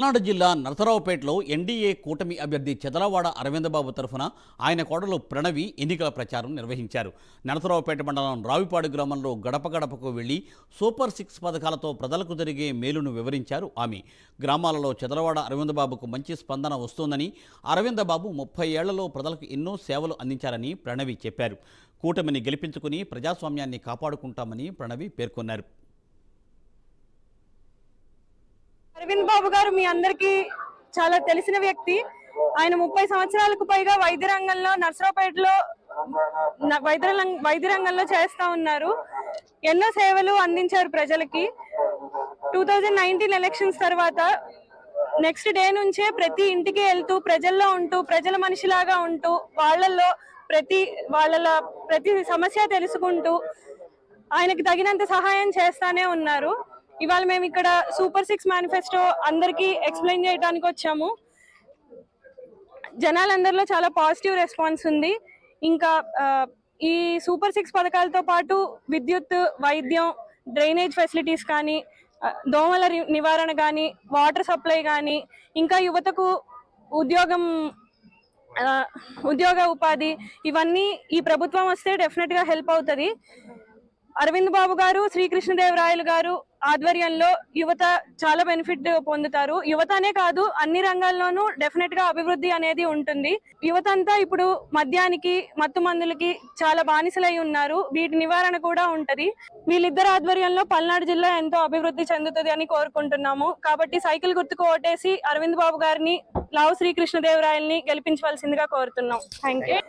పల్నాడు జిల్లా నరసరావుపేటలో ఎన్డీఏ కూటమి అభ్యర్థి చెదలవాడ అరవిందబాబు తరఫున ఆయన కోడలు ప్రణవి ఎన్నికల ప్రచారం నిర్వహించారు. నరసరావుపేట మండలం రావిపాడు గ్రామంలో గడప గడపకు వెళ్ళి సూపర్ సిక్స్ పథకాలతో ప్రజలకు జరిగే మేలును వివరించారు ఆమె. గ్రామాలలో చెదలవాడ అరవిందబాబుకు మంచి స్పందన వస్తోందని అరవిందబాబు ముప్పై ఏళ్ళలో ప్రజలకు ఎన్నో సేవలు అందించారని ప్రణవి చెప్పారు. కూటమిని గెలిపించుకుని ప్రజాస్వామ్యాన్ని కాపాడుకుంటామని ప్రణవి పేర్కొన్నారు. అరవింద్ బాబు గారు మీ అందరికి చాలా తెలిసిన వ్యక్తి. ఆయన ముప్పై సంవత్సరాలకు పైగా వైద్య రంగంలో నర్సరావుపేటలో వైద్య వైద్య రంగంలో చేస్తా ఉన్నారు. ఎన్నో సేవలు అందించారు ప్రజలకి. టూ థౌజండ్ నైన్టీన్ ఎలక్షన్స్ తర్వాత నెక్స్ట్ డే నుంచే ప్రతి ఇంటికి వెళ్తూ ప్రజల్లో ఉంటూ ప్రజల మనిషిలాగా ఉంటూ వాళ్ళల్లో ప్రతి వాళ్ళ ప్రతి సమస్య తెలుసుకుంటూ ఆయనకు తగినంత సహాయం చేస్తానే ఉన్నారు. ఇవాళ మేము ఇక్కడ సూపర్ సిక్స్ మేనిఫెస్టో అందరికీ ఎక్స్ప్లెయిన్ చేయడానికి వచ్చాము. జనాలందరిలో చాలా పాజిటివ్ రెస్పాన్స్ ఉంది. ఇంకా ఈ సూపర్ సిక్స్ పథకాలతో పాటు విద్యుత్ వైద్యం డ్రైనేజ్ ఫెసిలిటీస్ కానీ దోమల నివారణ కానీ వాటర్ సప్లై కానీ ఇంకా యువతకు ఉద్యోగం ఉద్యోగ ఉపాధి ఇవన్నీ ఈ ప్రభుత్వం వస్తే డెఫినెట్గా హెల్ప్ అవుతుంది. అరవింద్ బాబు గారు శ్రీకృష్ణదేవరాయలు గారు ఆధ్వర్యంలో యువత చాలా బెనిఫిట్ పొందుతారు. యువత అనే కాదు అన్ని రంగాల్లోనూ డెఫినెట్గా అభివృద్ధి అనేది ఉంటుంది. యువత అంతా ఇప్పుడు మద్యానికి మత్తు మందులకి చాలా బానిసలై ఉన్నారు. వీటి నివారణ కూడా ఉంటది. వీళ్ళిద్దరు ఆధ్వర్యంలో పల్నాడు జిల్లా ఎంతో అభివృద్ధి చెందుతుంది అని కోరుకుంటున్నాము. కాబట్టి సైకిల్ గుర్తుకు ఓటేసి అరవింద్ బాబు గారిని లావు శ్రీకృష్ణదేవరాయల్ని గెలిపించవలసిందిగా కోరుతున్నాం. Thank you